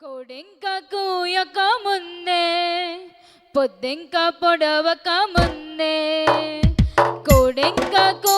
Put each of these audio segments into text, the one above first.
కోడింకకు యొక్క ముందే పొద్దింక పొడవక ముందే కోడింకకు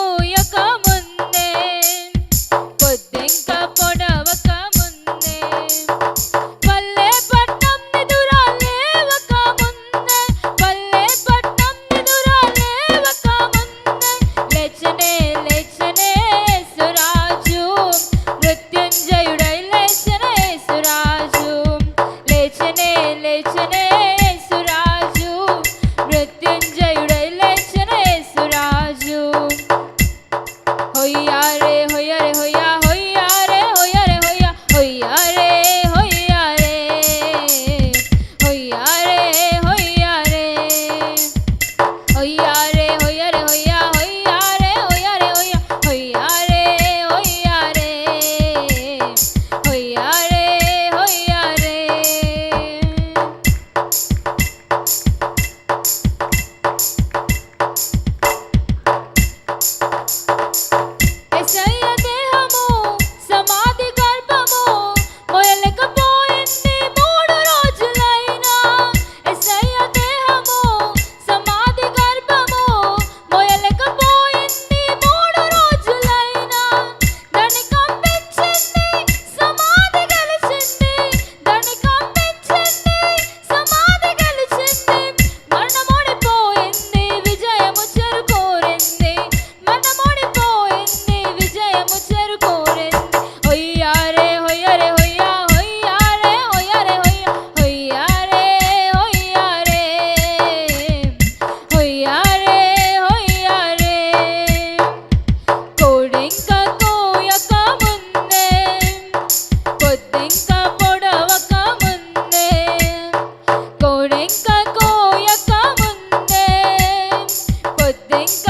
Tem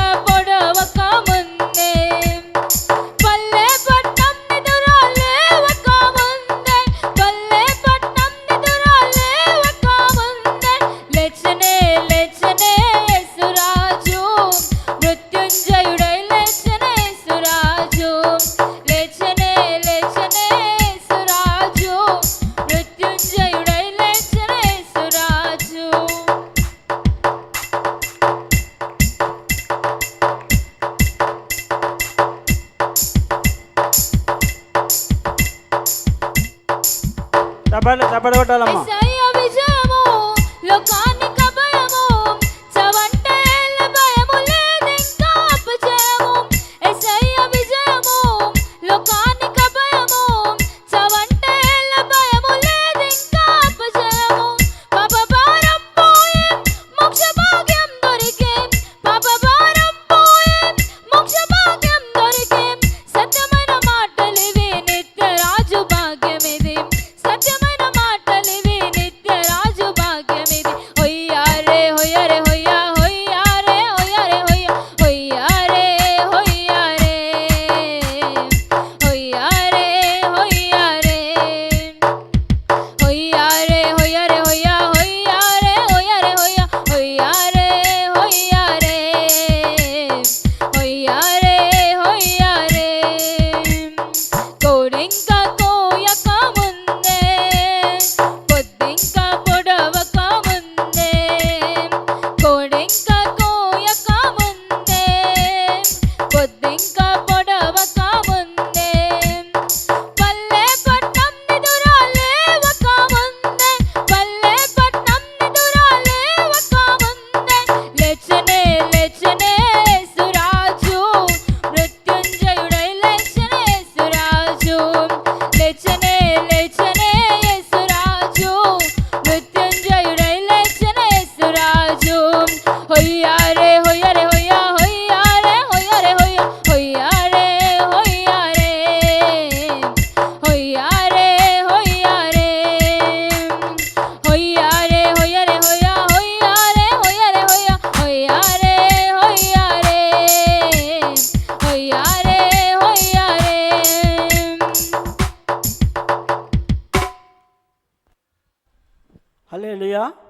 తప్పడ తప్పడ కొట్టాలమ్మా. 阿门。